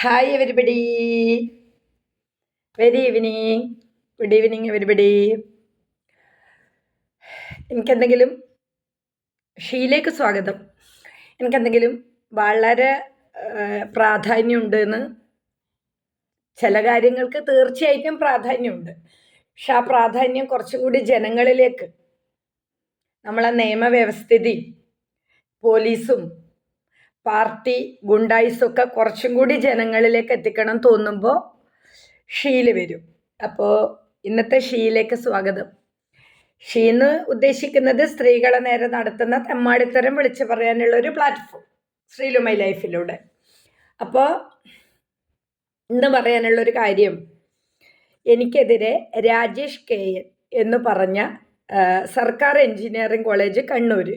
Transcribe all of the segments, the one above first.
Hi everybody very evening good evening everybody എനിക്കെന്തെങ്കിലും ഷീയിലേക്ക് സ്വാഗതം. എനിക്കെന്തെങ്കിലും വളരെ പ്രാധാന്യമുണ്ട് എന്ന് ചില കാര്യങ്ങൾക്ക് തീർച്ചയായിട്ടും പ്രാധാന്യമുണ്ട്. പക്ഷെ ആ പ്രാധാന്യം കുറച്ചും കൂടി ജനങ്ങളിലേക്ക് നമ്മളെ നിയമവ്യവസ്ഥിതി പോലീസും പാർട്ടി ഗുണ്ടായിസൊക്കെ കുറച്ചും കൂടി ജനങ്ങളിലേക്ക് എത്തിക്കണം തോന്നുമ്പോൾ ഷീൽ വരും. അപ്പോൾ ഇന്നത്തെ ഷീയിലേക്ക് സ്വാഗതം. ഷീന്ന് ഉദ്ദേശിക്കുന്നത് സ്ത്രീകളെ നേരെ നടത്തുന്ന തെമ്മാടിത്തരം വിളിച്ചു പറയാനുള്ള ഒരു പ്ലാറ്റ്ഫോം ശ്രീലുമൈ ലൈഫിലൂടെ അപ്പോൾ ഇന്ന് പറയാനുള്ളൊരു കാര്യം എനിക്കെതിരെ രാജേഷ് കെ എൻ എന്ന് പറഞ്ഞ സർക്കാർ എഞ്ചിനീയറിംഗ് കോളേജ് കണ്ണൂർ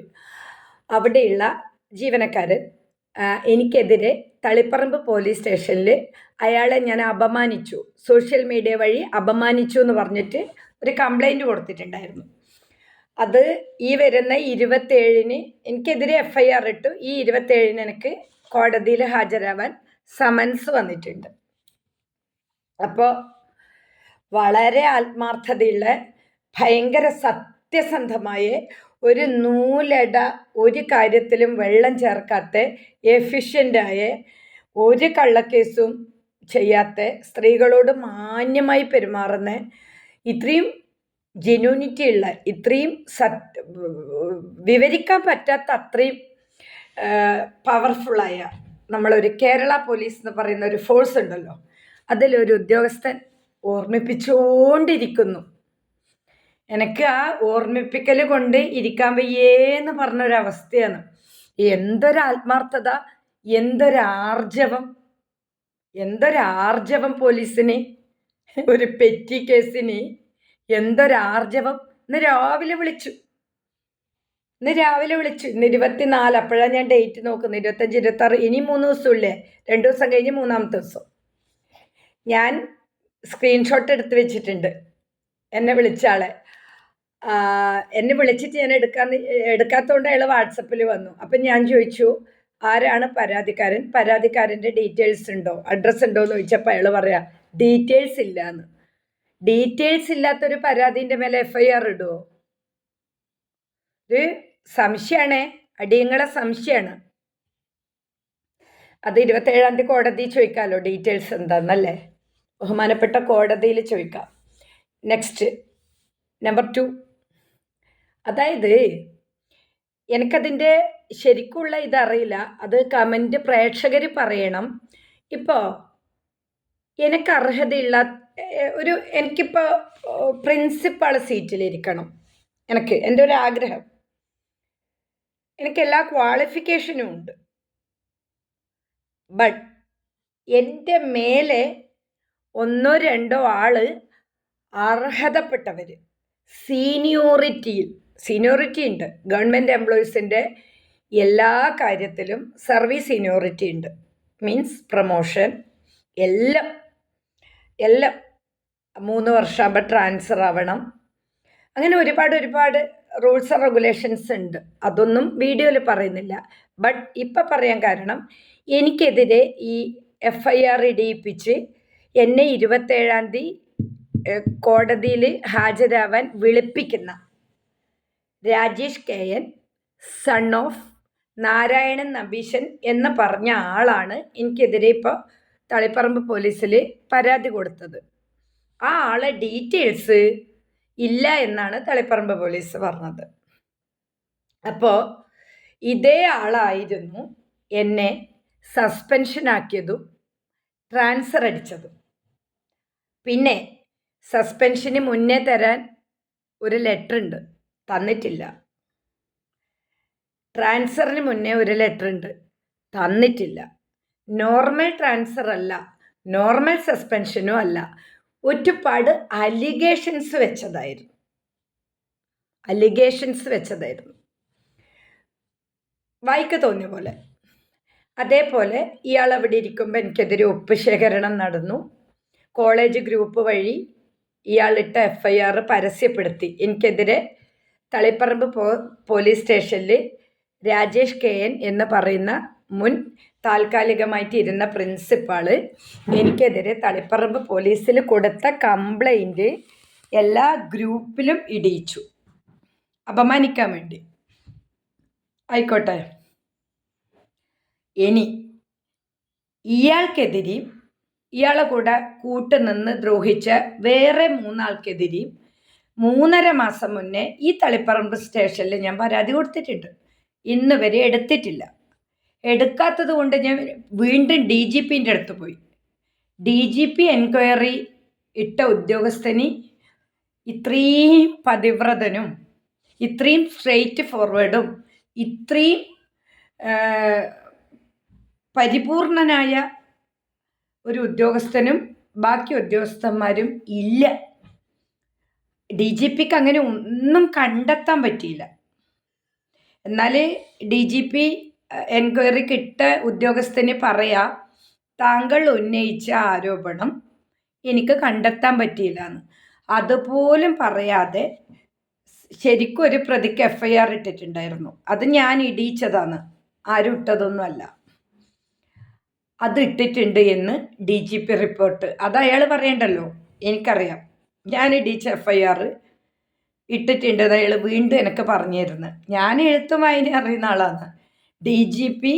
അവിടെയുള്ള ജീവനക്കാരൻ എനിക്കെതിരെ തളിപ്പറമ്പ് പോലീസ് സ്റ്റേഷനിൽ അയാളെ ഞാൻ അപമാനിച്ചു. സോഷ്യൽ മീഡിയ വഴി അപമാനിച്ചു എന്ന് പറഞ്ഞിട്ട് ഒരു കംപ്ലൈന്റ് കൊടുത്തിട്ടുണ്ടായിരുന്നു. അത് ഈ വരുന്ന ഇരുപത്തേഴിന് എനിക്കെതിരെ എഫ് ഐ ആർ ഇട്ടു. ഈ ഇരുപത്തേഴിന് എനിക്ക് കോടതിയിൽ ഹാജരാവാൻ സമൻസ് വന്നിട്ടുണ്ട്. അപ്പോൾ വളരെ ആത്മാർത്ഥതയുള്ള ഭയങ്കര സത്യസന്ധമായ ഒരു നൂലട ഒരു കാര്യത്തിലും വെള്ളം ചേർക്കാത്ത എഫിഷ്യന്റായ ഒരു കള്ളക്കേസും ചെയ്യാത്ത സ്ത്രീകളോട് മാന്യമായി പെരുമാറുന്ന ഇത്രയും ജെന്യൂനിറ്റി ഉള്ള ഇത്രയും സത് വിവരിക്കാൻ പറ്റാത്ത അത്രയും പവർഫുള്ളായ നമ്മളൊരു കേരള പോലീസ് എന്ന് പറയുന്ന ഒരു ഫോഴ്സ് ഉണ്ടല്ലോ. അതിലൊരു ഉദ്യോഗസ്ഥൻ ഓർമ്മിപ്പിച്ചുകൊണ്ടിരിക്കുന്നു. എനിക്ക് ആ ഓർമ്മിപ്പിക്കൽ കൊണ്ട് ഇരിക്കാൻ വയ്യേന്ന് പറഞ്ഞൊരവസ്ഥയാണ്. എന്തൊരു ആത്മാർത്ഥത എന്തൊരാർജവം എന്തൊരാർജവം പോലീസിന് ഒരു പെറ്റി കേസിന് എന്തൊരാർജവം. ഇന്ന് രാവിലെ വിളിച്ചു. ഇന്ന് രാവിലെ വിളിച്ചു. ഇന്ന് ഇരുപത്തിനാല്. അപ്പോഴാണ് ഞാൻ ഡേറ്റ് നോക്കുന്നത്. ഇരുപത്തഞ്ച് ഇരുപത്താറ്. ഇനി മൂന്ന് ദിവസമില്ലേ? രണ്ട് ദിവസം കഴിഞ്ഞ് മൂന്നാമത്തെ ദിവസം. ഞാൻ സ്ക്രീൻഷോട്ട് എടുത്ത് വെച്ചിട്ടുണ്ട്. എന്നെ വിളിച്ച ആളെ. എന്നെ വിളിച്ചിട്ട് ഞാൻ എടുക്കാൻ എടുക്കാത്തതുകൊണ്ട് അയാൾ വാട്സപ്പിൽ വന്നു. അപ്പം ഞാൻ ചോദിച്ചു ആരാണ് പരാതിക്കാരൻ? പരാതിക്കാരന്റെ ഡീറ്റെയിൽസ് ഉണ്ടോ? അഡ്രസ്സ് ഉണ്ടോ എന്ന് ചോദിച്ചപ്പോൾ അയാൾ പറയാം ഡീറ്റെയിൽസ് ഇല്ല എന്ന് ഡീറ്റെയിൽസ് ഇല്ലാത്തൊരു പരാതിന്റെ മേലെ എഫ് ഐ ആർ ഇടുമോ ഒരു സംശയമാണേ അടിയങ്ങളെ സംശയമാണ് അത് ഇരുപത്തേഴാം തീയതി കോടതി ചോദിക്കാമല്ലോ ഡീറ്റെയിൽസ് എന്താണെന്നല്ലേ ബഹുമാനപ്പെട്ട കോടതിയിൽ ചോദിക്കാം. നെക്സ്റ്റ് നമ്പർ ടു അതായത് എനിക്കതിന്റെ ശരിക്കുള്ള ഇതറിയില്ല. അത് കമന്റ് പ്രേക്ഷകർ പറയണം. ഇപ്പോൾ എനിക്ക് അർഹതയുള്ള ഒരു എനിക്കിപ്പോൾ പ്രിൻസിപ്പൾ സീറ്റിലിരിക്കണം എനിക്ക് എന്റെ ഒരു ആഗ്രഹം എനിക്ക് എല്ലാ ക്വാളിഫിക്കേഷനും ഉണ്ട്. ബട്ട് എന്റെ മേലെ ഒന്നോ രണ്ടോ ആൾ അർഹതപ്പെട്ടവർ സീനിയോറിറ്റിയിൽ സീനിയോറിറ്റി ഉണ്ട്. ഗവൺമെന്റ് എംപ്ലോയീസിന്റെ എല്ലാ കാര്യത്തിലും സർവീസ് സീനിയോറിറ്റി ഉണ്ട്. മീൻസ് പ്രൊമോഷൻ എല്ലാം എല്ലാം മൂന്ന് വർഷമാകുമ്പോൾ ട്രാൻസ്ഫർ ആവണം. അങ്ങനെ ഒരുപാട് ഒരുപാട് റൂൾസ് ആൻഡ് റെഗുലേഷൻസ് ഉണ്ട്. അതൊന്നും വീഡിയോയിൽ പറയുന്നില്ല. ബട്ട് ഇപ്പം പറയാൻ കാരണം എനിക്കെതിരെ ഈ എഫ് ഐ ആർ ഇടിയിപ്പിച്ച് എന്നെ ഇരുപത്തേഴാം തീയതി കോടതിയിൽ ഹാജരാവാൻ വിളിപ്പിക്കുന്ന Rajesh K N son of Narayanan Nambeesan എന്ന് പറഞ്ഞ ആളാണ് എനിക്കെതിരെ ഇപ്പോൾ തളിപ്പറമ്പ് പോലീസിൽ പരാതി കൊടുത്തത്. ആ ആളെ ഡീറ്റെയിൽസ് ഇല്ല എന്നാണ് തളിപ്പറമ്പ് പോലീസ് പറഞ്ഞത്. അപ്പോൾ ഇതേ ആളായിരുന്നു എന്നെ സസ്പെൻഷനാക്കിയതും ട്രാൻസ്ഫർ അടിച്ചതും. പിന്നെ സസ്പെൻഷന് മുന്നേ തരാൻ ഒരു ലെറ്റർ ഉണ്ട്. തന്നിട്ടില്ല. ട്രാൻസ്ഫറിന് മുന്നേ ഒരു ലെറ്റർ ഉണ്ട് തന്നിട്ടില്ല. നോർമൽ ട്രാൻസ്ഫർ അല്ല. നോർമൽ സസ്പെൻഷനും അല്ല. ഒരുപാട് അലിഗേഷൻസ് വെച്ചതായിരുന്നു. അലിഗേഷൻസ് വെച്ചതായിരുന്നു. വായിക്ക തോന്നിയ പോലെ. അതേപോലെ ഇയാൾ അവിടെ ഇരിക്കുമ്പോൾ എനിക്കെതിരെ ഒപ്പ് ശേഖരണം നടന്നു. കോളേജ് ഗ്രൂപ്പ് വഴി ഇയാളിട്ട എഫ് ഐ ആർ പരസ്യപ്പെടുത്തി. എനിക്കെതിരെ തളിപ്പറമ്പ് പോലീസ് സ്റ്റേഷനിൽ രാജേഷ് കെ എൻ എന്ന് പറയുന്ന മുൻ താൽക്കാലികമായിട്ട് ഇരുന്ന പ്രിൻസിപ്പാൾ എനിക്കെതിരെ തളിപ്പറമ്പ് പോലീസിൽ കൊടുത്ത കംപ്ലൈന്റ് എല്ലാ ഗ്രൂപ്പിലും ഇടിയിച്ചു. അപമാനിക്കാൻ വേണ്ടി. ആയിക്കോട്ടെ. ഇനി ഇയാൾക്കെതിരെയും ഇയാളെ കൂടെ കൂട്ടുനിന്ന് ദ്രോഹിച്ച വേറെ മൂന്നാൾക്കെതിരെയും മൂന്നര മാസം മുന്നേ ഈ തളിപ്പറമ്പ് സ്റ്റേഷനിൽ ഞാൻ പരാതി കൊടുത്തിട്ടുണ്ട്. ഇന്ന് വരെ എടുത്തിട്ടില്ല. എടുക്കാത്തത് കൊണ്ട് ഞാൻ വീണ്ടും ഡി ജി പിന്റെ അടുത്ത് പോയി. ഡി ജി പി എൻക്വയറി ഇട്ട ഉദ്യോഗസ്ഥനി ഇത്രയും പതിവ്രതനും ഇത്രയും സ്ട്രെയിറ്റ് ഫോർവേഡും ഇത്രയും പരിപൂർണനായ ഒരു ഉദ്യോഗസ്ഥനും ബാക്കി ഉദ്യോഗസ്ഥന്മാരും ഇല്ല. ഡി ജി പിക്ക് അങ്ങനെ ഒന്നും കണ്ടെത്താൻ പറ്റിയില്ല. എന്നാൽ ഡി ജി പി എൻക്വയറി കിട്ട ഉദ്യോഗസ്ഥന് പറയാ താങ്കൾ ഉന്നയിച്ച ആരോപണം എനിക്ക് കണ്ടെത്താൻ പറ്റിയില്ല എന്ന്. അതുപോലും പറയാതെ ശരിക്കും ഒരു പ്രതിക്ക് എഫ് ഐ ആർ ഇട്ടിട്ടുണ്ടായിരുന്നു. അത് ഞാൻ ഇടിയിച്ചതാണ്. ആരും ഇട്ടതൊന്നുമല്ല. അത് ഇട്ടിട്ടുണ്ട് എന്ന് ഡി ജി പി റിപ്പോർട്ട് അത് അയാൾ പറയണ്ടല്ലോ. എനിക്കറിയാം. ഞാൻ ഇടിച്ച എഫ് ഐ ആർ ഇട്ടിട്ടുണ്ട് അയാൾ വീണ്ടും എനിക്ക് പറഞ്ഞു തരുന്നത് ഞാൻ എഴുത്തും അറിയുന്ന ആളാണ് ഡി ജി പി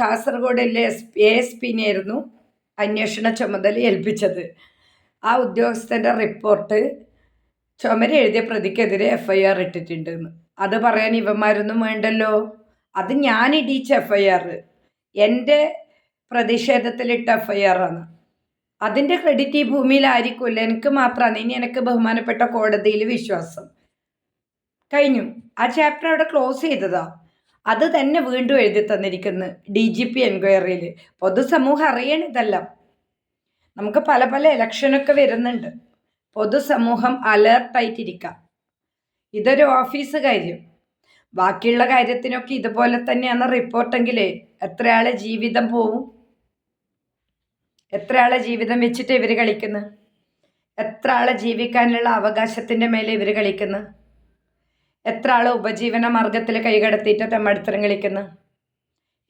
കാസർഗോഡിലെ എസ് എ എസ് പിന്നെയായിരുന്നു അന്വേഷണ ചുമതല ഏൽപ്പിച്ചത്. ആ ഉദ്യോഗസ്ഥന്റെ റിപ്പോർട്ട് ചുമര എഴുതിയ പ്രതിക്കെതിരെ എഫ് ഐ ആർ ഇട്ടിട്ടുണ്ടെന്ന്. അത് പറയാൻ ഇവന്മാരൊന്നും വേണ്ടല്ലോ. അത് ഞാൻ ഇടിച്ച എഫ് ഐ ആർ എന്റെ പ്രതിഷേധത്തിലിട്ട എഫ് ഐ ആർ ആണ് അതിന്റെ ക്രെഡിറ്റ് ഈ ഭൂമിയിലായിരിക്കുമല്ലോ. എനിക്ക് മാത്രമാണ്. ഇനി എനിക്ക് ബഹുമാനപ്പെട്ട കോടതിയിൽ വിശ്വാസം. കഴിഞ്ഞു. ആ ചാപ്റ്റർ അവിടെ ക്ലോസ് ചെയ്തതാ. അത് തന്നെ വീണ്ടും എഴുതി തന്നിരിക്കുന്നു ഡി ജി പി എൻക്വയറിയിൽ പൊതുസമൂഹം അറിയണിതെല്ലാം. നമുക്ക് പല പല ഇലക്ഷനൊക്കെ വരുന്നുണ്ട്. പൊതുസമൂഹം അലേർട്ടായിട്ടിരിക്കാം ഇതൊരു ഓഫീസ് കാര്യം. ബാക്കിയുള്ള കാര്യത്തിനൊക്കെ ഇതുപോലെ തന്നെയാണ് റിപ്പോർട്ടെങ്കിൽ എത്ര ആളെ ജീവിതം പോവും? എത്ര ആളെ ജീവിതം വെച്ചിട്ട് ഇവർ കളിക്കുന്നു? എത്ര ആളെ ജീവിക്കാനുള്ള അവകാശത്തിന്റെ മേലെ ഇവർ കളിക്കുന്നു? എത്ര ആൾ ഉപജീവന മാർഗത്തിൽ കൈകടത്തിയിട്ട് തെമ്മടുത്തരം കളിക്കുന്നു?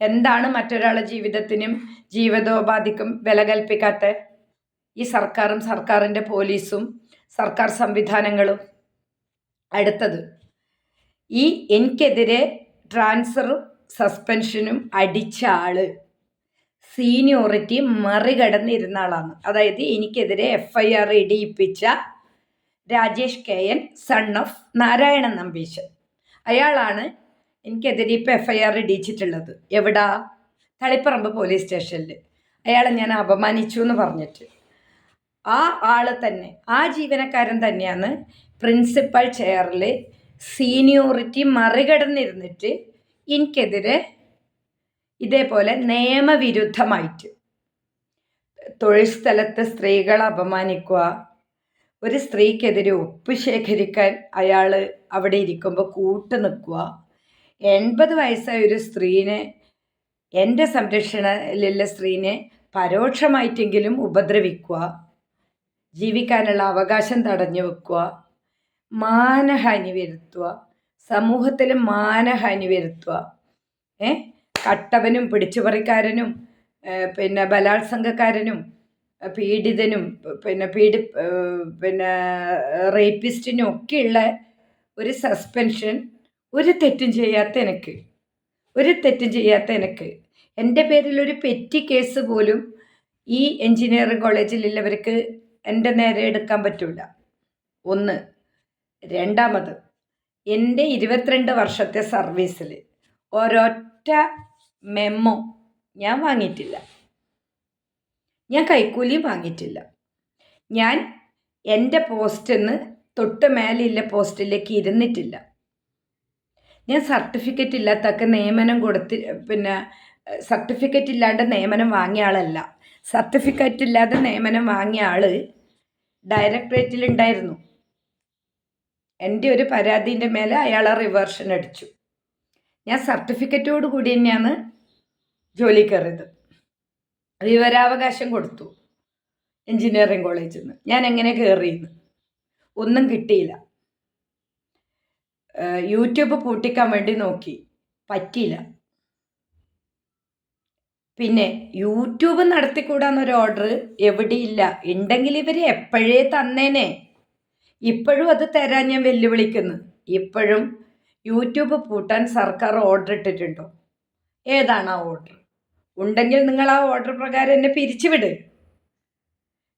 എന്താണ് മറ്റൊരാളെ ജീവിതത്തിനും ജീവിതോപാധിക്കും വില കൽപ്പിക്കാത്ത ഈ സർക്കാരും സർക്കാരിന്റെ പോലീസും സർക്കാർ സംവിധാനങ്ങളും? അടുത്തത് ഈ എനിക്കെതിരെ ട്രാൻസ്ഫറും സസ്പെൻഷനും അടിച്ച ആൾ. സീനിയോറിറ്റി മറികടന്നിരുന്ന ആളാണ് അതായത് എനിക്കെതിരെ F I R ഇടിയിപ്പിച്ച Rajesh K N son of Narayanan Nambeesan അയാളാണ് എനിക്കെതിരെ ഇപ്പോൾ എഫ് ഐ ആർ ഇടിയിച്ചിട്ടുള്ളത്. എവിടാ? തളിപ്പറമ്പ് പോലീസ് സ്റ്റേഷനിൽ അയാളെ ഞാൻ അപമാനിച്ചു എന്ന് പറഞ്ഞിട്ട്. ആ ആൾ തന്നെ ആ ജീവനക്കാരൻ തന്നെയാണ് പ്രിൻസിപ്പൽ ചെയറിൽ സീനിയോറിറ്റി മറികടന്നിരുന്നിട്ട് എനിക്കെതിരെ ഇതേപോലെ നിയമവിരുദ്ധമായിട്ട്. തൊഴിൽ സ്ഥലത്ത് സ്ത്രീകളെ അപമാനിക്കുക ഒരു സ്ത്രീക്കെതിരെ ഒപ്പ് ശേഖരിക്കാൻ അയാൾ അവിടെ ഇരിക്കുമ്പോൾ കൂട്ടു നിൽക്കുക. എൺപത് വയസ്സായ ഒരു സ്ത്രീനെ എന്റെ സംരക്ഷണയിലുള്ള സ്ത്രീനെ പരോക്ഷമായിട്ടെങ്കിലും ഉപദ്രവിക്കുക ജീവിക്കാനുള്ള അവകാശം തടഞ്ഞു വെക്കുക മാനഹാനി വരുത്തുക സമൂഹത്തിൽ മാനഹാനി വരുത്തുക ഏ? കട്ടവനും പിടിച്ചുപറിക്കാരനും പിന്നെ ബലാത്സംഗക്കാരനും പീഡിതനും പിന്നെ പീഡി പിന്നെ റേപ്പിസ്റ്റിനും ഒക്കെയുള്ള ഒരു സസ്പെൻഷൻ ഒരു തെറ്റും ചെയ്യാത്ത എനിക്ക്. ഒരു തെറ്റും ചെയ്യാത്ത എനിക്ക്. എന്റെ പേരിൽ ഒരു പെറ്റി കേസ് പോലും ഈ എൻജിനീയറിംഗ് കോളേജിലുള്ളവർക്ക് എന്റെ നേരെ എടുക്കാൻ പറ്റില്ല ഒന്ന്. രണ്ടാമത് എന്റെ ഇരുപത്തിരണ്ട് വർഷത്തെ സർവീസിൽ ഒരൊറ്റ മെമ്മോ. ഞാൻ വാങ്ങിയിട്ടില്ല. ഞാൻ കൈക്കൂലി വാങ്ങിയിട്ടില്ല. ഞാൻ എന്റെ പോസ്റ്റിൽ നിന്ന് തൊട്ട് മേലെയുള്ള പോസ്റ്റിലേക്ക് ഇരുന്നിട്ടില്ല. ഞാൻ സർട്ടിഫിക്കറ്റ് ഇല്ലാത്തൊക്കെ നിയമനം കൊടുത്ത് പിന്നെ സർട്ടിഫിക്കറ്റ് ഇല്ലാണ്ട് നിയമനം വാങ്ങിയ ആളല്ല. സർട്ടിഫിക്കറ്റ് ഇല്ലാതെ നിയമനം വാങ്ങിയ ആൾ ഡയറക്ടറേറ്റിലുണ്ടായിരുന്നു എന്റെ ഒരു പരാതിന്റെ മേലെ അയാളെ റിവേർഷൻ അടിച്ചു. ഞാൻ സർട്ടിഫിക്കറ്റോട് കൂടി തന്നെയാണ് ജോലി കയറിയത് വിവരാവകാശം കൊടുത്തു എൻജിനീയറിംഗ് കോളേജിൽ നിന്ന്. ഞാൻ എങ്ങനെ കയറിയെന്ന് ഒന്നും കിട്ടിയില്ല. യൂട്യൂബ് പൂട്ടിക്കാൻ വേണ്ടി നോക്കി. പറ്റിയില്ല. പിന്നെ യൂട്യൂബ് നടത്തിക്കൂടാന്നൊരു ഓർഡർ എവിടെയില്ല. ഉണ്ടെങ്കിൽ ഇവർ എപ്പോഴേ തന്നേനെ. ഇപ്പോഴും അത് തരാൻ ഞാൻ വെല്ലുവിളിക്കുന്നു. ഇപ്പോഴും യൂട്യൂബ് പൂട്ടാൻ സർക്കാർ ഓർഡർ ഇട്ടിട്ടുണ്ടോ? ഏതാണ് ആ ഓർഡർ ഉണ്ടെങ്കിൽ നിങ്ങൾ ആ ഓർഡർ പ്രകാരം എന്നെ പിരിച്ചുവിട്.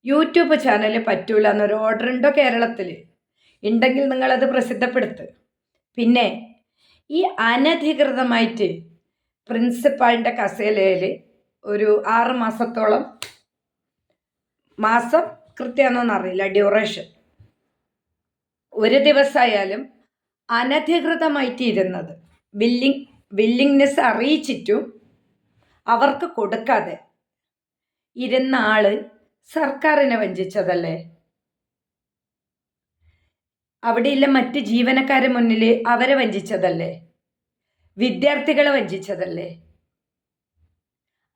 യൂട്യൂബ് ചാനൽ പറ്റൂല എന്നൊരു ഓർഡർ ഉണ്ടോ കേരളത്തിൽ ഉണ്ടെങ്കിൽ നിങ്ങളത് പ്രസിദ്ധപ്പെടുത്ത്. പിന്നെ ഈ അനധികൃതമായിട്ട് പ്രിൻസിപ്പാളിന്റെ കസേലയിൽ ഒരു ആറ് മാസത്തോളം മാസം കൃത്യമാണോന്ന് അറിയില്ല ഡ്യൂറേഷൻ ഒരു ദിവസമായാലും അനധികൃതമായിട്ട് ഇരുന്നത് വില്ലിങ് വില്ലിങ്നെസ് അറിയിച്ചിട്ടും അവർക്ക് കൊടുക്കാതെ ഇരുന്ന ആൾ സർക്കാരിനെ വഞ്ചിച്ചതല്ലേ? അവിടെയുള്ള മറ്റ് ജീവനക്കാരെ മുന്നിൽ അവരെ വഞ്ചിച്ചതല്ലേ? വിദ്യാർത്ഥികളെ വഞ്ചിച്ചതല്ലേ?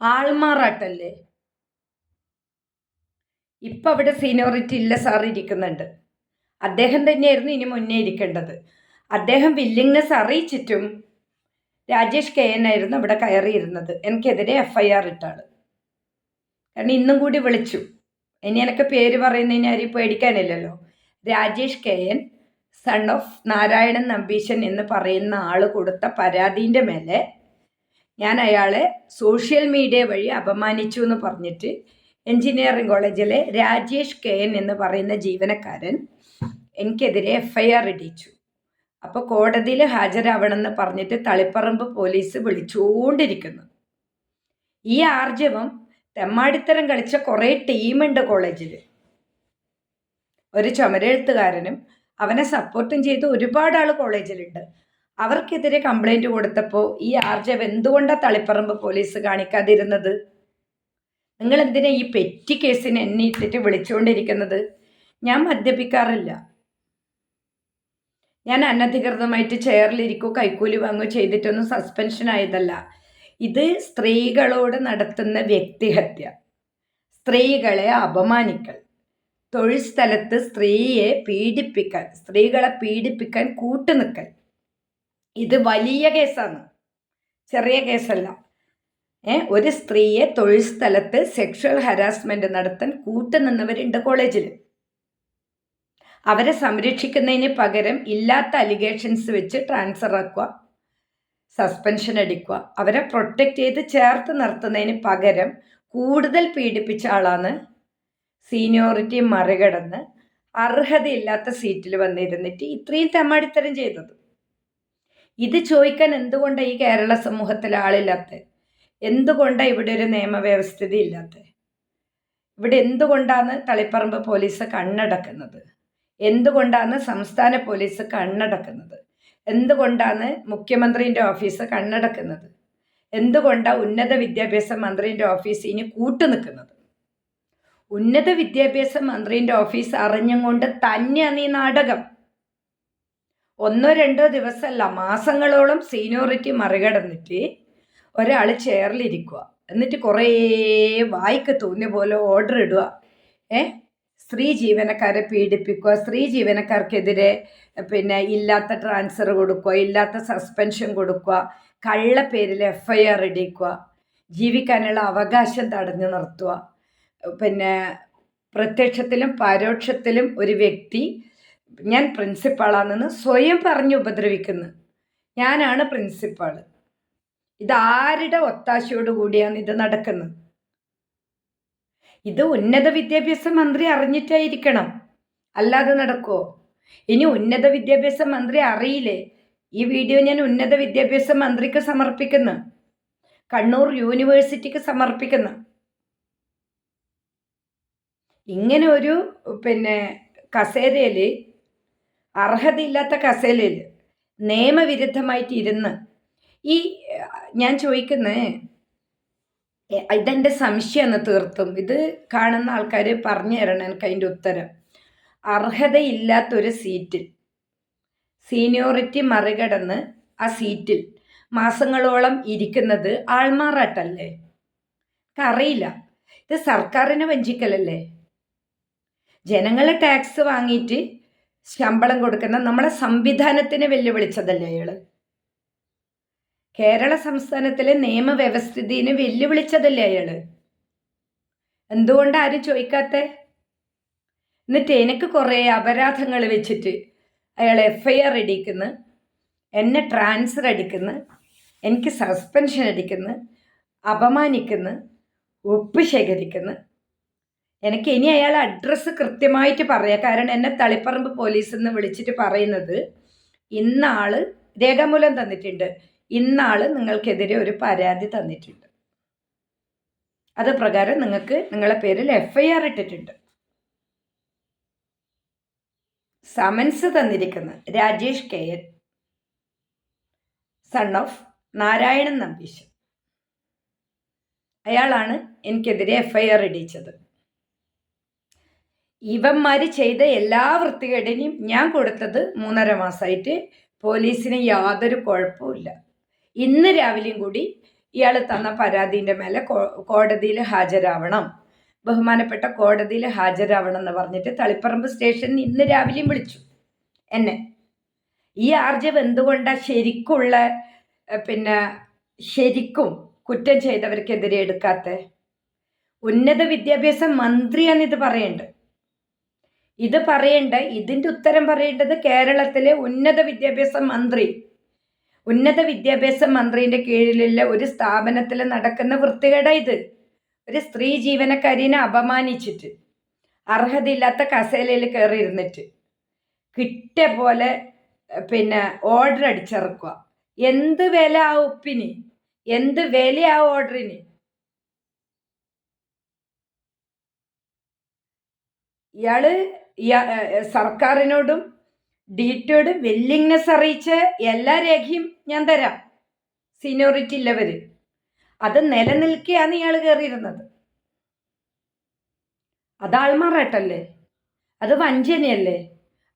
ആൾമാറാട്ടല്ലേ? ഇപ്പം അവിടെ സീനിയോറിറ്റി ഇല്ല സാർ ഇരിക്കുന്നുണ്ട്. അദ്ദേഹം തന്നെയായിരുന്നു ഇനി മുന്നേ ഇരിക്കേണ്ടത്. അദ്ദേഹം വില്ലിങ്നെസ് അറിയിച്ചിട്ടും രാജേഷ് കെ എൻ ആയിരുന്നു അവിടെ കയറിയിരുന്നത്. എനിക്കെതിരെ എഫ് ഐ ആർ ഇട്ടാണ്. കാരണം ഇന്നും കൂടി വിളിച്ചു. ഇനി എനിക്ക് പേര് പറയുന്നതിന് ആരും പേടിക്കാനില്ലല്ലോ. Rajesh K N son of Narayanan Nambeesan എന്ന് പറയുന്ന ആൾ കൊടുത്ത പരാതിന്റെ മേലെ ഞാൻ അയാളെ സോഷ്യൽ മീഡിയ വഴി അപമാനിച്ചു എന്ന് പറഞ്ഞിട്ട് എഞ്ചിനീയറിംഗ് കോളേജിലെ രാജേഷ് കെ എൻ എന്ന് പറയുന്ന ജീവനക്കാരൻ എനിക്കെതിരെ എഫ് ഐ ആർ ഇടിച്ചു. അപ്പോൾ കോടതിയിൽ ഹാജരാവണമെന്ന് പറഞ്ഞിട്ട് തളിപ്പറമ്പ് പോലീസ് വിളിച്ചുകൊണ്ടിരിക്കുന്നു ഈ ആർജവം തെമ്മാടിത്തരം കളിച്ച കുറേ ടീമുണ്ട് കോളേജിൽ ഒരു ചുമരെഴുത്തുകാരനും അവനെ സപ്പോർട്ടും ചെയ്ത് ഒരുപാട് ആൾ കോളേജിലുണ്ട്. അവർക്കെതിരെ കംപ്ലൈന്റ് കൊടുത്തപ്പോൾ ഈ ആർജവ് എന്തുകൊണ്ടാണ് തളിപ്പറമ്പ് പോലീസ് കാണിക്കാതിരുന്നത്? നിങ്ങൾ എന്തിനാ ഈ പെറ്റി കേസിന് എന്നെ ഇട്ടിട്ട് വിളിച്ചുകൊണ്ടിരിക്കുന്നത് ഞാൻ മദ്യപിക്കാറില്ല. ഞാൻ അനധികൃതമായിട്ട് ചെയറിലിരിക്കോ കൈക്കൂലി വാങ്ങോ ചെയ്തിട്ടൊന്നും സസ്പെൻഷൻ ആയതല്ല. ഇത് സ്ത്രീകളോട് നടത്തുന്ന വ്യക്തിഹത്യ. സ്ത്രീകളെ അപമാനിക്കൽ. തൊഴിൽ സ്ഥലത്ത് സ്ത്രീയെ പീഡിപ്പിക്കാൻ സ്ത്രീകളെ പീഡിപ്പിക്കാൻ കൂട്ടുനിൽക്കൽ ഇത് വലിയ കേസാണ്. ചെറിയ കേസല്ല. ഏ ഒരു സ്ത്രീയെ തൊഴിൽ സ്ഥലത്ത് സെക്ഷൽ ഹരാസ്മെന്റ് നടത്താൻ കൂട്ടുനിന്നവരുണ്ട് കോളേജിൽ അവരെ സംരക്ഷിക്കുന്നതിന് പകരം ഇല്ലാത്ത അലിഗേഷൻസ് വെച്ച് ട്രാൻസ്ഫർ ആക്കുക സസ്പെൻഷൻ അടിക്കുക അവരെ പ്രൊട്ടക്റ്റ് ചെയ്ത് ചേർത്ത് നിർത്തുന്നതിന് പകരം കൂടുതൽ പീഡിപ്പിച്ച ആളാണ് സീനിയോറിറ്റി മറികടന്ന് അർഹതയില്ലാത്ത സീറ്റിൽ വന്നിരുന്നിട്ട് ഇത്രയും തെമ്മാടിത്തരം ചെയ്തത്. ഇത് ചോദിക്കാൻ എന്തുകൊണ്ടാണ് ഈ കേരള സമൂഹത്തിൽ ആളില്ലാത്ത? എന്തുകൊണ്ടാണ് ഇവിടെ ഒരു നിയമവ്യവസ്ഥിതി ഇല്ലാത്ത? ഇവിടെ എന്തുകൊണ്ടാണ് തളിപ്പറമ്പ് പോലീസ് കണ്ണടക്കുന്നത്? എന്തുകൊണ്ടാണ് സംസ്ഥാന പോലീസ് കണ്ണടക്കുന്നത്? എന്തുകൊണ്ടാണ് മുഖ്യമന്ത്രിന്റെ ഓഫീസ് കണ്ണടക്കുന്നത്? എന്തുകൊണ്ടാണ് ഉന്നത വിദ്യാഭ്യാസ മന്ത്രിന്റെ ഓഫീസ് ഇനി കൂട്ടു നിൽക്കുന്നത് ഉന്നത വിദ്യാഭ്യാസ മന്ത്രിന്റെ ഓഫീസ് അറിഞ്ഞുകൊണ്ട് തന്നെയാണ് ഈ നാടകം. ഒന്നോ രണ്ടോ ദിവസമല്ല മാസങ്ങളോളം സീനിയോറിറ്റി മറികടന്നിട്ട് ഒരാൾ ചെയറിലിരിക്കുക എന്നിട്ട് കുറേ വായിക്ക് തോന്നിയ പോലെ ഓർഡർ ഇടുക ഏ? സ്ത്രീ ജീവനക്കാരെ പീഡിപ്പിക്കുക സ്ത്രീ ജീവനക്കാർക്കെതിരെ പിന്നെ ഇല്ലാത്ത ട്രാൻസ്ഫർ കൊടുക്കുക ഇല്ലാത്ത സസ്പെൻഷൻ കൊടുക്കുക കള്ള പേരിൽ എഫ് ഐ ആർ ഇടിക്കുക ജീവിക്കാനുള്ള അവകാശം തടഞ്ഞു നിർത്തുക. പിന്നെ പ്രത്യക്ഷത്തിലും പരോക്ഷത്തിലും ഒരു വ്യക്തി ഞാൻ പ്രിൻസിപ്പാളാണെന്ന് സ്വയം പറഞ്ഞു ഉപദ്രവിക്കുന്നു. ഞാനാണ് പ്രിൻസിപ്പാൾ ഇതാരുടെ ഒത്താശയോട് കൂടിയാണ് ഇത് നടക്കുന്നത്? ഇത് ഉന്നത വിദ്യാഭ്യാസ മന്ത്രി അറിഞ്ഞിട്ടായിരിക്കണം. അല്ലാതെ നടക്കുമോ ഇനി ഉന്നത വിദ്യാഭ്യാസ മന്ത്രി അറിയില്ലേ? ഈ വീഡിയോ ഞാൻ ഉന്നത വിദ്യാഭ്യാസ മന്ത്രിക്ക് സമർപ്പിക്കുന്നു. കണ്ണൂർ യൂണിവേഴ്സിറ്റിക്ക് സമർപ്പിക്കുന്നു. ഇങ്ങനെ ഒരു പിന്നെ കസേരയിൽ അർഹതയില്ലാത്ത കസേരയിൽ നിയമവിരുദ്ധമായിട്ട് ഇരുന്ന് ഈ ഞാൻ ചോദിക്കുന്നത് ഇതെന്റെ സംശയമാണ് തീർത്തും. ഇത് കാണുന്ന ആൾക്കാർ പറഞ്ഞു തരണം എനിക്ക് അതിന്റെ ഉത്തരം. അർഹതയില്ലാത്തൊരു സീറ്റിൽ സീനിയോറിറ്റി മറികടന്ന് ആ സീറ്റിൽ മാസങ്ങളോളം ഇരിക്കുന്നത് ആൾമാറാട്ടല്ലേ? അറിയില്ല ഇത് സർക്കാരിനെ വഞ്ചിക്കലല്ലേ? ജനങ്ങളെ ടാക്സ് വാങ്ങിയിട്ട് ശമ്പളം കൊടുക്കുന്ന നമ്മളെ സംവിധാനത്തിന് വെല്ലുവിളിച്ചതല്ലേ അയാൾ കേരള സംസ്ഥാനത്തിലെ നിയമവ്യവസ്ഥിതിനെ വെല്ലുവിളിച്ചതല്ലേ അയാൾ? എന്തുകൊണ്ട് ആരും ചോദിക്കാത്ത? എന്നിട്ട് എനിക്ക് കുറേ അപരാധങ്ങൾ വെച്ചിട്ട് അയാൾ എഫ് ഐ ആർ അടിക്കുന്നു എന്നെ ട്രാൻസ്ഫർ അടിക്കുന്നു എനിക്ക് സസ്പെൻഷൻ അടിക്കുന്നു അപമാനിക്കുന്നു ഒപ്പ് ശേഖരിക്കുന്നു. എനിക്ക് ഇനി അയാൾ അഡ്രസ്സ് കൃത്യമായിട്ട് പറയാം. കാരണം എന്നെ തളിപ്പറമ്പ് പോലീസിൽ നിന്ന് വിളിച്ചിട്ട് പറയുന്നത് ഇന്നാൾ രേഖാമൂലം തന്നിട്ടുണ്ട്. ഇന്നാൾ നിങ്ങൾക്കെതിരെ ഒരു പരാതി തന്നിട്ടുണ്ട്. അത് പ്രകാരം നിങ്ങൾക്ക് നിങ്ങളെ പേരിൽ എഫ് ഐ ആർ ഇട്ടിട്ടുണ്ട്. സമൻസ് തന്നിരിക്കുന്ന Rajesh K N son of Narayanan Nambeesan. അയാളാണ് എനിക്കെതിരെ എഫ് ഐ ആർ ഇടിച്ചത്. ഇവന്മാർ ചെയ്ത എല്ലാ വൃത്തികേടിനും ഞാൻ കൊടുത്തത് മൂന്നര മാസമായിട്ട് പോലീസിന് യാതൊരു കുഴപ്പമില്ല ഇന്ന് രാവിലെയും കൂടി ഇയാൾ തന്ന പരാതിന്റെ മേലെ കോടതിയിൽ ഹാജരാവണം. ബഹുമാനപ്പെട്ട കോടതിയിൽ ഹാജരാവണം എന്ന് പറഞ്ഞിട്ട് തളിപ്പറമ്പ് സ്റ്റേഷനിൽ ഇന്ന് രാവിലെയും വിളിച്ചു. എന്നെ. ഈ ആർജവ് എന്തുകൊണ്ടാണ് ശരിക്കുള്ള പിന്നെ ശരിക്കും കുറ്റം ചെയ്തവർക്കെതിരെ എടുക്കാത്ത? ഉന്നത വിദ്യാഭ്യാസ മന്ത്രിയാണ് ഇത് പറയേണ്ടത് ഇത് പറയേണ്ട ഇതിന്റെ ഉത്തരം പറയേണ്ടത് കേരളത്തിലെ ഉന്നത വിദ്യാഭ്യാസ മന്ത്രി ഉന്നത വിദ്യാഭ്യാസ മന്ത്രിന്റെ കീഴിലുള്ള ഒരു സ്ഥാപനത്തിൽ നടക്കുന്ന വൃത്തികേട ഇത്. ഒരു സ്ത്രീ ജീവനക്കാരിനെ അപമാനിച്ചിട്ട് അർഹതയില്ലാത്ത കസേലയിൽ കയറി ഇരുന്നിട്ട് കിട്ടിയ പോലെ പിന്നെ ഓർഡർ അടിച്ചിറക്കുക. എന്ത് വില ആ ഉപ്പിന്? എന്ത് വില ആ ഓർഡറിന്? ഇയാൾ സർക്കാരിനോടും ഡിറ്റോട് വില്ലിങ്നെസ് അറിയിച്ച് എല്ലാ രേഖയും ഞാൻ തരാം. സീനിയോറിറ്റി ഉള്ളവർ അത് നിലനിൽക്കുകയാണ് ഇയാൾ കയറിയിരുന്നത്. അത് ആൾമാറാട്ടല്ലേ? അത് വഞ്ചനയല്ലേ?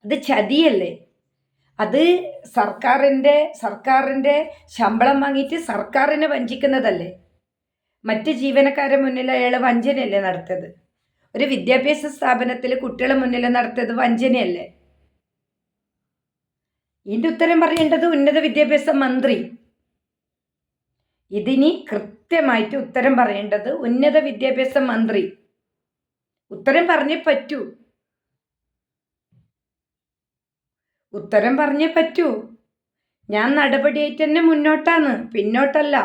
അത് ചതിയല്ലേ? അത് സർക്കാരിന്റെ സർക്കാരിന്റെ ശമ്പളം വാങ്ങിയിട്ട് സർക്കാരിനെ വഞ്ചിക്കുന്നതല്ലേ? മറ്റ് ജീവനക്കാരെ മുന്നിൽ അയാൾ വഞ്ചനയല്ലേ നടത്തിയത്? ഒരു വിദ്യാഭ്യാസ സ്ഥാപനത്തിൽ കുട്ടികളെ മുന്നിൽ നടത്തിയത് വഞ്ചനയല്ലേ? ഇതിന്റെ ഉത്തരം പറയേണ്ടത് ഉന്നത വിദ്യാഭ്യാസ മന്ത്രി. ഇതിനി കൃത്യമായിട്ട് ഉത്തരം പറയേണ്ടത് ഉന്നത വിദ്യാഭ്യാസ മന്ത്രി. ഉത്തരം പറഞ്ഞേ പറ്റൂ. ഉത്തരം പറഞ്ഞേ പറ്റൂ. ഞാൻ നടപടിയായിട്ട് തന്നെ മുന്നോട്ടാണ് പിന്നോട്ടല്ല.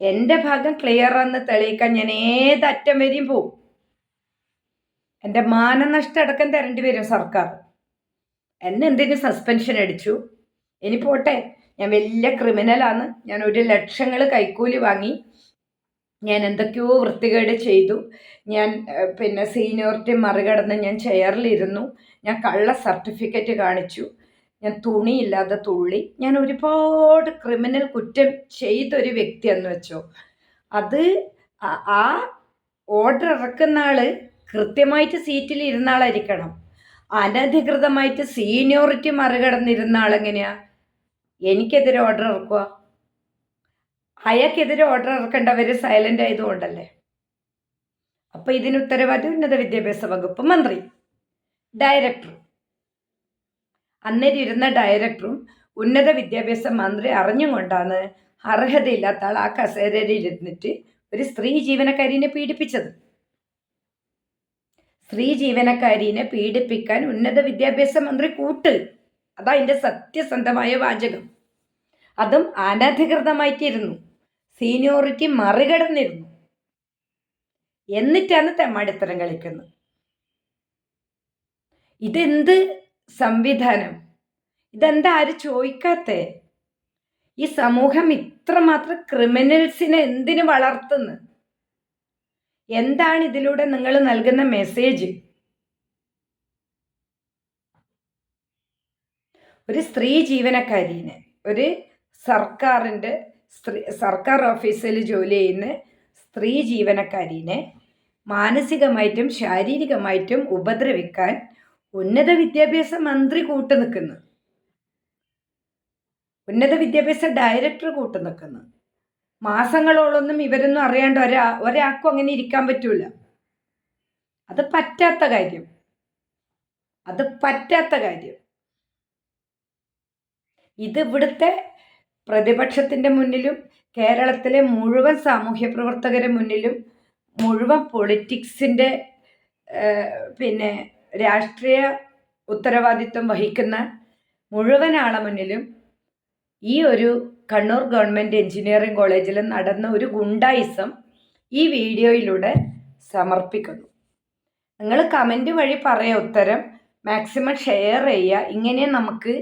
എന്റെ ഭാഗം ക്ലിയർ ആണെന്ന് തെളിയിക്കാൻ ഞാൻ ഏതറ്റം വരെയും പോവും. എന്റെ മാനനഷ്ടം അടക്കം തരേണ്ടി വരും സർക്കാർ. എന്നെ എന്തിനു സസ്പെൻഷൻ അടിച്ചു. ഇനി പോട്ടെ. ഞാൻ വലിയ ക്രിമിനലാണ് ഞാൻ ഒരു ലക്ഷങ്ങൾ കൈക്കൂലി വാങ്ങി. ഞാൻ എന്തൊക്കെയോ വൃത്തികേട് ചെയ്തു. ഞാൻ പിന്നെ സീനിയോറിറ്റി മറികടന്ന് ഞാൻ ചെയറിലിരുന്നു ഞാൻ കള്ള സർട്ടിഫിക്കറ്റ് കാണിച്ചു. ഞാൻ തുണിയില്ലാതെ തുള്ളി. ഞാൻ ഒരുപാട് ക്രിമിനൽ കുറ്റം ചെയ്തൊരു വ്യക്തി എന്ന് വെച്ചോ. അത് ആ ഓർഡർ ഇറക്കുന്ന ആൾ കൃത്യമായിട്ട് സീറ്റിൽ ഇരുന്ന ആളായിരിക്കണം. അനധികൃതമായിട്ട് സീനിയോറിറ്റി മറികടന്നിരുന്ന ആളെങ്ങനെയാ എനിക്കെതിരെ ഓർഡർ ഇറക്കുക അയാൾക്കെതിരെ ഓർഡർ ഇറക്കേണ്ടവർ സൈലന്റ് ആയതുകൊണ്ടല്ലേ? അപ്പോൾ ഇതിന് ഉത്തരവാദി ഉന്നത വിദ്യാഭ്യാസ വകുപ്പ് മന്ത്രി ഡയറക്ടർ അന്നേരം ഇരുന്ന ഡയറക്ടറും ഉന്നത വിദ്യാഭ്യാസ മന്ത്രി അറിഞ്ഞുകൊണ്ടാണ് അർഹതയില്ലാത്ത ആൾ ആ കസേരയിൽ ഇരുന്നിട്ട് ഒരു സ്ത്രീ ജീവനക്കാരിനെ പീഡിപ്പിച്ചത്. സ്ത്രീ ജീവനക്കാരിനെ പീഡിപ്പിക്കാൻ ഉന്നത വിദ്യാഭ്യാസ മന്ത്രി കൂട്ട്. അതാ അതിന്റെ സത്യസന്ധമായ വാചകം. അതും അനധികൃതമായിട്ടിരുന്നു. സീനിയോറിറ്റി മറികടന്നിരുന്നു. എന്നിട്ടാണ് തെമ്മാടിത്തരം കളിക്കുന്നത്. ഇതെന്ത് സംവിധാനം? ഇതെന്താ ആര് ചോദിക്കാത്തേ? ഈ സമൂഹം ഇത്രമാത്രം ക്രിമിനൽസിനെ എന്തിനു വളർത്തുന്നു? എന്താണ് ഇതിലൂടെ നിങ്ങൾ നൽകുന്ന മെസ്സേജ് ഒരു സ്ത്രീ ജീവനക്കാരിനെ ഒരു സർക്കാരിന്റെ സ്ത്രീ സർക്കാർ ഓഫീസിൽ ജോലി ചെയ്യുന്ന സ്ത്രീ ജീവനക്കാരിനെ മാനസികമായിട്ടും ശാരീരികമായിട്ടും ഉപദ്രവിക്കാൻ ഉന്നത വിദ്യാഭ്യാസ മന്ത്രി കൂട്ടു നിൽക്കുന്നു ഉന്നത വിദ്യാഭ്യാസ ഡയറക്ടർ കൂട്ടു നിൽക്കുന്നു മാസങ്ങളോളൊന്നും ഇവരൊന്നും അറിയാണ്ട് ഒരാ ഒരാൾക്കും അങ്ങനെ ഇരിക്കാൻ പറ്റൂല. അത് പറ്റാത്ത കാര്യം. അത് പറ്റാത്ത കാര്യം. ഇത് ഇവിടുത്തെ പ്രതിപക്ഷത്തിന്റെ മുന്നിലും കേരളത്തിലെ മുഴുവൻ സാമൂഹ്യ പ്രവർത്തകരുടെ മുന്നിലും മുഴുവൻ പൊളിറ്റിക്സിന്റെ പിന്നെ രാഷ്ട്രീയ ഉത്തരവാദിത്വം വഹിക്കുന്ന മുഴുവൻ ആളെ മുന്നിലും ഈ ഒരു കണ്ണൂർ ഗവൺമെന്റ് എഞ്ചിനീയറിംഗ് കോളേജിൽ നടന്ന ഒരു ഗുണ്ടായിസം ഈ വീഡിയോയിലൂടെ സമർപ്പിക്കുന്നു. നിങ്ങൾ കമന്റ് വഴി പറയുക ഉത്തരം മാക്സിമം ഷെയർ ചെയ്യുക ഇങ്ങനെ നമുക്ക്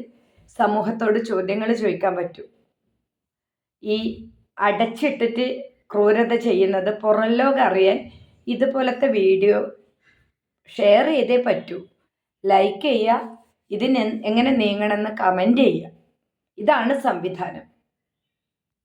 സമൂഹത്തോട് ചോദ്യങ്ങൾ ചോദിക്കാൻ പറ്റൂ. ഈ അടച്ചിട്ടിട്ട് ക്രൂരത ചെയ്യുന്നത് പുറം ലോകം അറിയാൻ ഇതുപോലത്തെ വീഡിയോ ഷെയർ ചെയ്തേ പറ്റൂ. ലൈക്ക് ചെയ്യുക ഇതിന് എങ്ങനെ നീങ്ങണമെന്ന് കമന്റ് ചെയ്യുക ഇതാണ് സംവിധാനം.